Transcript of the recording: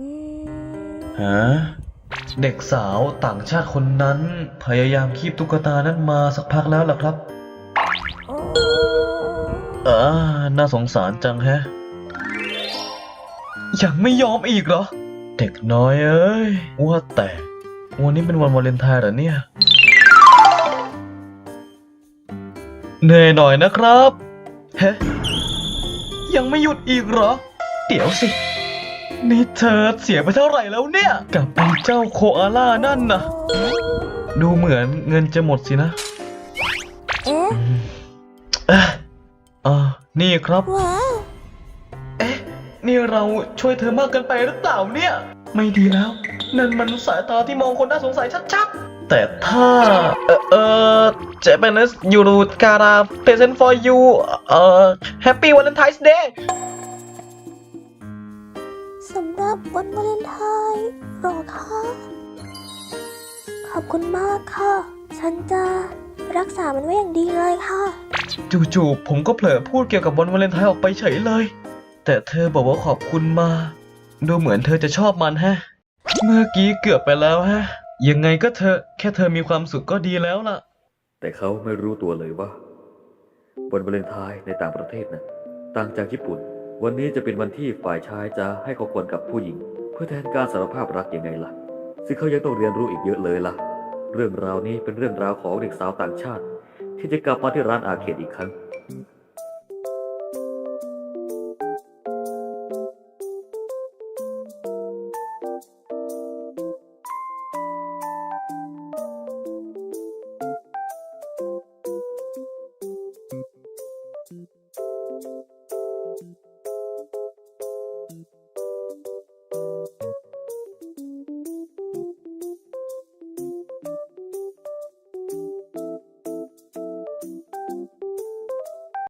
อืมฮะเด็กสาวต่างชาติคนนั้น พยายามคีบตุ๊กตานั้นมาสักพักแล้วล่ะครับโอ้อ่าน่าสงสารจังแฮะ ยังไม่ยอมอีกเหรอ เด็กน้อยเอ้ย ว่าแต่ วันนี้เป็นวันวาเลนไทน์เหรอเนี่ย เหนื่อยหน่อยนะครับ เฮ้ ยังไม่หยุดอีกเหรอ เดี๋ยวสิ นี่เธอเสียไปเท่าไหร่แล้วเนี่ย กับไอ้เจ้าโคอาล่านั่นนะดูเหมือนเงินจะหมดสินะเอ๊ะเอ๊ะอ่านี่ครับว้าวเอ๊ะ นี่เราช่วยเธอมากเกินไปหรือเปล่าเนี่ย ไม่ดีแล้ว นั่นมันสายตาที่มองคนน่าสงสัยชัดๆ แต่ถ้า เออเออ Japanese you gotta present for you เอ่อ Happy Valentine's Day สำหรับวันวาเลนไทน์หรอคะ ขอบคุณมากค่ะ ฉันจะรักษามันไว้อย่างดีเลยค่ะ จู่ๆผมก็เผลอพูดเกี่ยวกับวันวาเลนไทน์ออกไปเฉยเลย แต่เธอบอกว่าขอบคุณมา ดูเหมือนเธอจะชอบมันแฮะ เมื่อกี้เกือบไปแล้วฮะ ยังไงก็เธอะแค่เธอมีความสุขก็ดีแล้วล่ะ แต่เขาไม่รู้ตัวเลยว่าวันวาเลนไทน์ในต่างประเทศนะต่างจากญี่ปุ่น วันนี้จะเป็นวันที่ฝ่ายชายจะให้ขอควรกับผู้หญิง เพื่อแทนการสารภาพรักยังไงล่ะ ซึ่งเขายังต้องเรียนรู้อีกเยอะเลยล่ะ เรื่องราวนี้เป็นเรื่องราวของเด็กสาวต่างชาติ ที่จะกลับมาที่ร้านอาเคดอีกครั้ง